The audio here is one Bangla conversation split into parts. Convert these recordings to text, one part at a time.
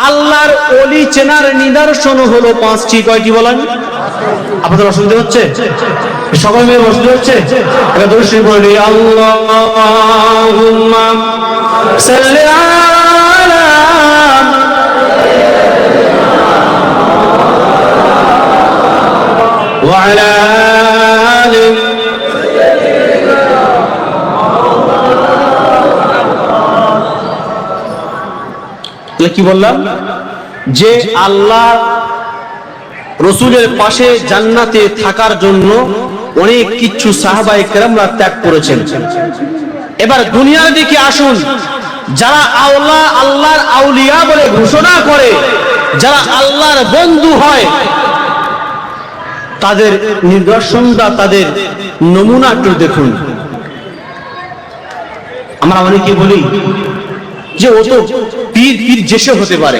আল্লাহর অলি চেনার নিদর্শন হলো পাঁচটি কয়টি বলেন আপনাদের অসুবিধা হচ্ছে সবাই মিলে অসুবিধা হচ্ছে এবার দর্শী বলি আল্লাহুম্মা সাল্লি আলা وعلى কি বললাম? যে আল্লাহ রসুলের পাশে জান্নাতে থাকার জন্য অনেক কিছু সাহাবাই কেরামরা ত্যাগ করেছেন। এবার দুনিয়ার দিকে আসুন। যারা আল্লাহ আল্লাহর আউলিয়া বলে ঘোষণা করে, যারা আল্লাহর বন্ধু হয়, তাদের নিদর্শনটা, তাদের নমুনা একটু দেখুন। আমরা অনেকে বলি যে ও তো পীর পীর যেসে হতে পারে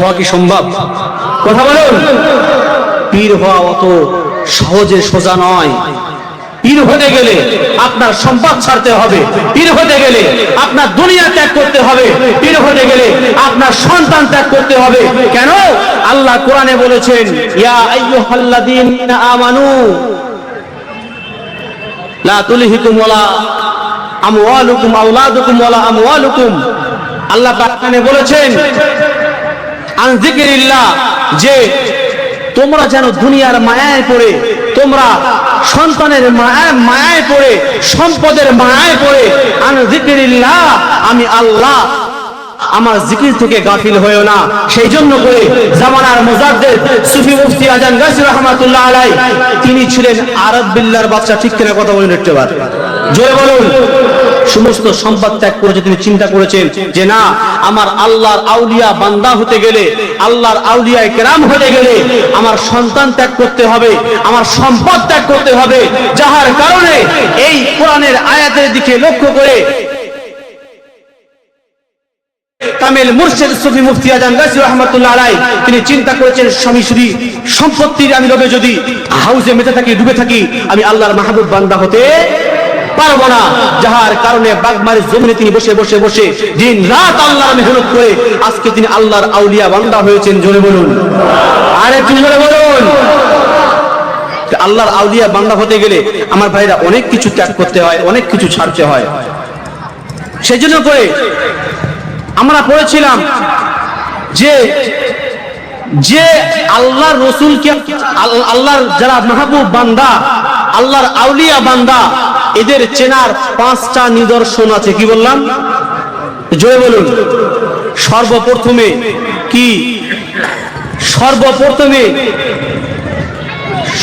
হওয়া কি সম্ভব? কথা বলুন। পীর হওয়া অত সহজে সোজা নয়। পীর হতে গেলে আপনার সম্পদ ছাড়তে হবে। পীর হতে গেলে আপনার দুনিয়া ত্যাগ করতে হবে। পীর হতে গেলে আপনার সন্তান ত্যাগ করতে হবে। কেন? আল্লাহ কোরআনে বলেছেন, ইয়া আইয়ুহাল্লাযীনা আমানু লা তুলহিকুম ওয়ালা আমওয়ালুকুম, আওলাদুকুম ওয়ালা আমওয়ালুকুম। আল্লাহ বলেছেন, আন যিকিরিল্লাহ যে তোমরা যেন দুনিয়ার মায়ায় পড়ে, তোমরা সন্তানের মায়ায় মায়ায় পড়ে, সম্পদের মায়ায় পড়ে, আন যিকিরিল্লাহ আমি আল্লাহ আমার জিকির থেকে গাফিল হয়েও না। সেই জন্য করে জামানার মুজাদ্দেদ সুফি মুফতি আজান গাছি রহমাতুল্লাহ আলাই তিনি ছিলেন আরব বিল্লার বাচ্চা ঠিক কিনা কথা বলেন একটু জোরে বলুন। সমস্ত সম্পদ ত্যাগ করেছে, তিনি চিন্তা করেছেন যে না, আমার আল্লাহর আউলিয়া বান্দা হতে গেলে, আল্লাহর আউলিয়া কেরাম হতে গেলে আমার সন্তান ত্যাগ করতে হবে, আমার সম্পদ ত্যাগ করতে হবে। যাহার কারণে এই কোরআনের আয়াতের দিকে লক্ষ্য করে তামিল মুর্শিদ সুফি মুফতি আজান গাছি রহমতুল্লাহ আলাই তিনি চিন্তা করেছেন, স্বামী শুধু সম্পত্তির আমি লোভে যদি হাউসে মেতে থাকি, ডুবে থাকি, আমি আল্লাহর মাহবুব বান্দা হতে পারব না। যাহার কারণে বাগমারের জমিনে তিনি বসে বসে বসে দিন রাত আল্লাহর মেহনত করে আজকে তিনি আল্লাহর আউলিয়া বান্দা হয়েছেন। জোরে বলুন। আর একটু জোরে বলুন। আল্লাহর আউলিয়া বান্দা হতে গেলে আমার ভাইরা অনেক কিছু ত্যাগ করতে হয়, অনেক কিছু ছাড়তে হয়। সেই জন্য করে আমরা পড়েছিলাম যে যে আল্লাহর রসুলকে আল- আল্লাহর যারা মাহবুব বান্দা আল্লাহর আউলিয়া বান্দা, এদের চেনার পাঁচটা নিদর্শন আছে, কি বললাম? জয় বলুন। সর্বপ্রথমে কি? সর্বপ্রথমে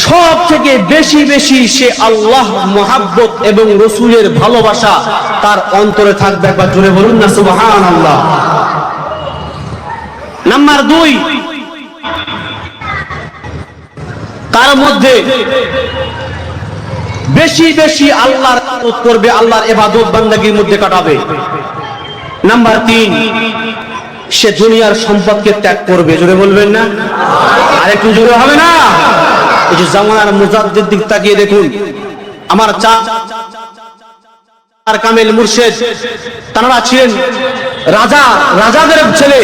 সব থেকে বেশি বেশি সে আল্লাহ, মোহাব্বত এবং রসুলের ভালোবাসা তার অন্তরে থাকবে। একবার জুড়ে বলুন না সুবাহান আল্লাহ নাম্বার দুই, তার মধ্যে বেশি বেশি আল্লাহর ইবাদত করবে আল্লাহর এবাদত বান্দাগির মধ্যে কাটাবে নাম্বার তিন সে দুনিয়ার সম্পদকে ত্যাগ করবে জোরে বলবেন না আর একটু জোরে হবে না এই যে জামানার মুজাদ্দের দিক তাকিয়ে দেখুন আমার চা আর কামেল মুর্শেদ তারা ছিলেন রাজা, রাজাদের ছেলে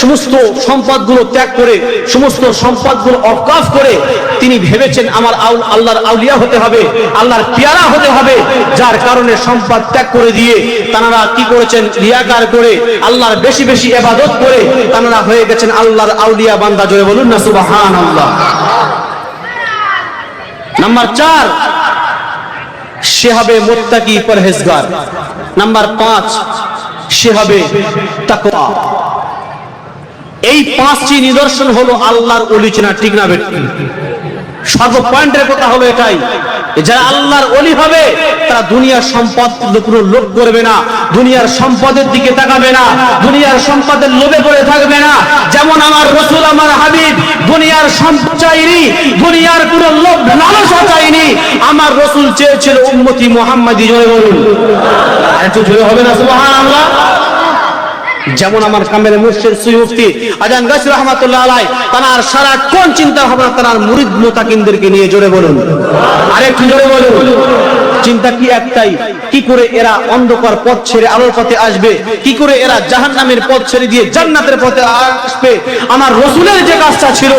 সমস্ত সম্পদগুলো ত্যাগ করে, সমস্ত সম্পদগুলো অকাফ করে তিনি ভেবেছেন আমার আউল, আল্লাহর আউলিয়া হতে হবে, আল্লাহর পেয়ারা হতে হবে। যার কারণে সম্পদ ত্যাগ করে দিয়ে তারা কি করেছেন? রিয়াকার করে, আল্লাহর বেশি বেশি এবাদত করে তারা হয়ে গেছেন আল্লাহর আউলিয়া বান্দা। জয় বলুন না সুবাহান আল্লাহ নাম্বার চার সে হবে মোত্তাকি পরহেজগার। নাম্বার পাঁচ সে হবে তাকওয়া। এই পাঁচটি নিদর্শন হলো আল্লাহর অলি চেনা, ঠিক না বেটি? সর্ব পয়েন্টের কথা হলো এটাই যারা আল্লাহর অলি হবে, তারা দুনিয়ার সম্পদ কোনো লোভ করবে না, দুনিয়ার সম্পদের দিকে তাকাবে না, দুনিয়ার সম্পদের লোভে পড়ে থাকবে না। যেমন আমার রসুল, আমার হাবিব, দুনিয়ার সম্পদ চাইনি, দুনিয়ার কোন লোভ লালসা চাইনি, আমার রসুল চেয়েছিল উম্মতি মোহাম্মদি জয় বলুন। একটু জয় হবে না, সুবহানাল্লাহ? যেমন আমার কামের মুর্শিদ সুয়ুক্তি আজান গাছ রহমাতুল্লাহ আলাই তার সারা কোন চিন্তা ভাবনা তার মুরিদ মোতাকিনদেরকে নিয়ে জোরে বলুন। আরেকটু জোরে বলুন। চিন্তা কি একটাই? কি করে এরা অন্ধকার পথ ছেড়ে আলোর পথে আসবে? কি করে এরা জাহান্নামের পথ ছেড়ে দিয়ে জান্নাতের পথে আসবে? আমার রসুলের যে কাজটা ছিল,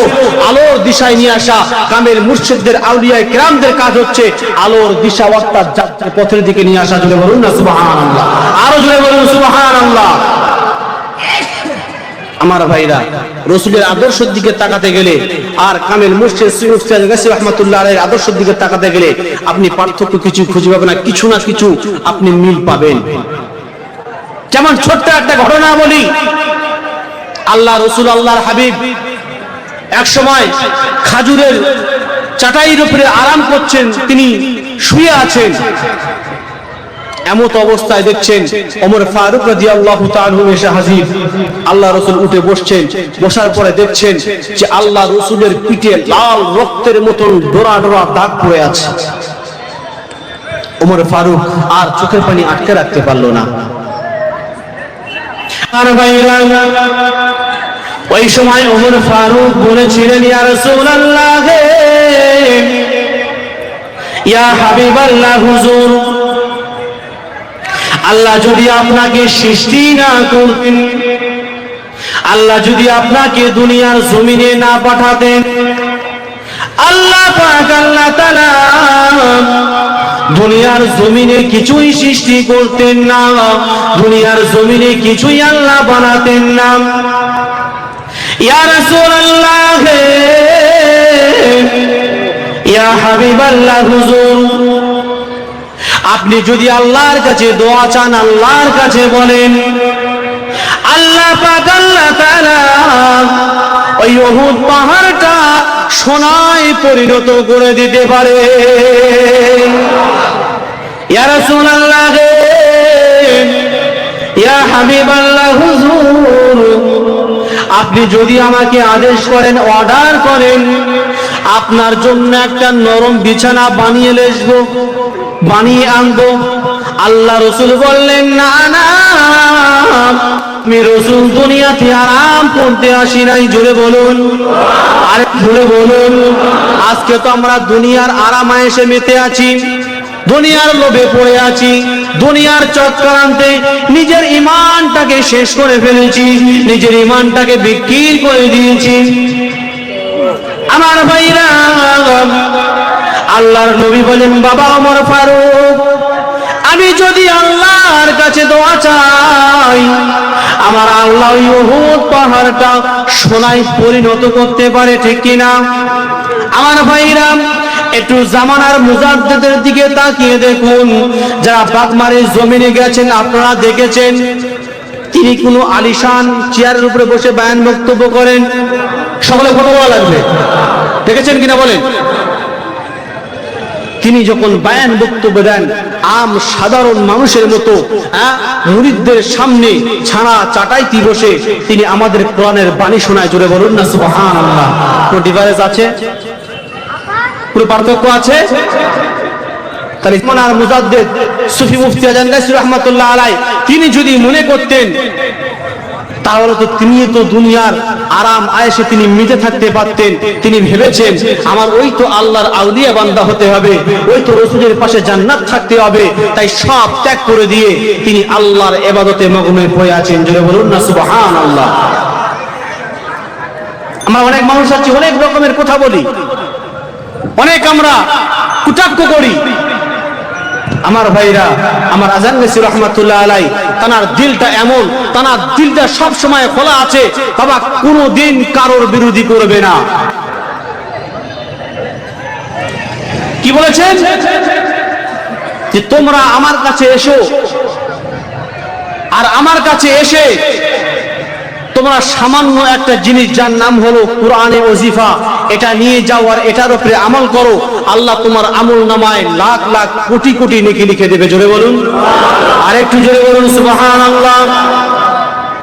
আলোর দিশায় নিয়ে আসা কামের মুর্শিদদের আউলিয়ায় কেরামদের কাজ হচ্ছে আলোর দিশা অর্থাৎ যাত্রার পথের দিকে নিয়ে আসা। জুড়ে বলুন না, সুবহানাল্লাহ। আরও জুড়ে বলুন, সুবহানাল্লাহ। আমার ভাইরা, রসুলের আদর্শের দিকে তাকাতে গেলে আর কামেল মুর্শিদ সৈয়দ দিকে তাকাতে গেলে আপনি পার্থক্য কিছু খুঁজে পাবেন না, কিছু না কিছু আপনি মিল পাবেন। যেমন ছোট্ট একটা ঘটনা বলি, আল্লাহ রসুল, আল্লাহর হাবিব এক সময় খাজুরের চাটাইয়ের উপরে আরাম করছেন, তিনি শুয়ে আছেন। এমত অবস্থায় দেখছেন ওমর ফারুক রাদিয়াল্লাহু তাআলা এসে হাজির। আল্লাহ রাসূল উঠে বসছেন, বসার পরে দেখছেন যে আল্লাহ রাসূলের পিঠে লাল রক্তের মতন ডোরা ডোরা দাগ পড়ে আছে। ওমর ফারুক আর চোখের পানি আটকে রাখতে পারল না। ওই সময় ওমর ফারুক বলেছিলেন, ইয়া রাসূলুল্লাহ ইয়া হাবিবাল্লাহ, হুজুর আল্লাহ যদি আপনাকে সৃষ্টি না করতেন, আল্লাহ যদি আপনাকে দুনিয়ার জমিনে না পাঠাতেন, আল্লাহ আল্লাহ দুনিয়ার জমিনে কিছুই সৃষ্টি করতেন না, দুনিয়ার জমিনে কিছুই আল্লাহ বানাতেন না। ইয়া ইয়া হাবিবাল্লাহ, হুজুর। আপনি যদি আল্লাহর কাছে দোয়া চান, আল্লাহর কাছে বলেন, আল্লাহ আল্লাহ ওই উহুদ পাহাড়টা সোনায় পরিণত করে দিতে পারে। ইয়া রাসূলুল্লাহ ইয়া হাবিবাল্লাহ হুজুর, আপনি যদি আমাকে আদেশ করেন, অর্ডার করেন আপনার জন্য একটা নরম বিছানা বানিয়ে লেসবো বানিয়ে আনব। আল্লাহ রসুল বললেন, না না, আমি রসুল দুনিয়াতে আরাম করতে আসি নাই। জুড়ে বলুন, আরে জুড়ে বলুন, আজকে তো আমরা দুনিয়ার আরাম এসে মেতে আছি, দুনিয়ার লোভে পড়ে আছি, দুনিয়ার চক্রান্তে নিজের ইমানটাকে শেষ করে ফেলেছি, নিজের ইমানটাকে বিক্রি করে দিয়েছি। আমার ভাইরা, আল্লাহর নবী বলেন, বাবা আমার ফারুক, আমি যদি আল্লাহর কাছে দোয়া চাই, আমার আল্লাহ ওই উহুদ পাহাড়টা সোনায় পরিণত করতে পারে, ঠিক কিনা? আমার ভাইরা, একটু জামানার মুজাদ্দেদের দিকে তাকিয়ে দেখুন, যারা বাগমারের জমিনে গেছেন, আপনারা দেখেছেন, তিনি কোনো আলিশান চেয়ারের উপরে বসে বায়ান বক্তব্য করেন। সকলে ফটো বলা লাগবে। দেখেছেন কিনা বলেন? তিনি যখন বায়ান বক্তব্য দেন আম সাধারণ মানুষের মতো হ্যাঁ, মুরিদদের সামনে ছাড়া চাটাইতি বসে তিনি আমাদের কোরআনের বাণী শোনায় জোরে বলুন না সুবহানাল্লাহ। কোন ডিভাইস আছে? পুরো পার্থক্য আছে? তাহলে ইসমানার মুজাদ্দেদ সুফি মুফতি আজান রহমাতুল্লাহ আলাই তিনি যদি মনে করতেন তাহলে তো তিনি তো দুনিয়ার আরাম আয়েসে তিনি মিটে থাকতে পারতেন। তিনি ভেবেছেন, আমার ওই তো আল্লাহর আউলিয়া বান্দা হতে হবে, ওই তো রসুলের পাশে জান্নাত থাকতে হবে। তাই সব ত্যাগ করে দিয়ে তিনি আল্লাহর এবাদতে মগ্নে পড়ে আছেন। জোরে বলুন না সুবহান আল্লাহ আমরা অনেক মানুষ আছি, অনেক রকমের কথা বলি। অনেক আমরা কুটাক্ষ করি। আমার ভাইরা, আমার আজান নেসি রহমাতুল্লাহ আলাই তানার দিলটা এমন, তানার দিলটা সব সময় খোলা আছে। বাবা কোনো দিন কারোর বিরোধী করবে না। কি বলেছেন? যে তোমরা আমার কাছে এসো, আর আমার কাছে এসে তোমরা সামান্য একটা জিনিস যার নাম হলো কোরআনে ওজিফা, এটা নিয়ে যাও আর এটার উপরে আমল করো। আল্লাহ তোমার আমল নামায় লাখ লাখ কোটি কোটি নেকি লিখে দেবে। জোরে বলুন। আর একটু জোরে বলুন, সুবহানাল্লাহ।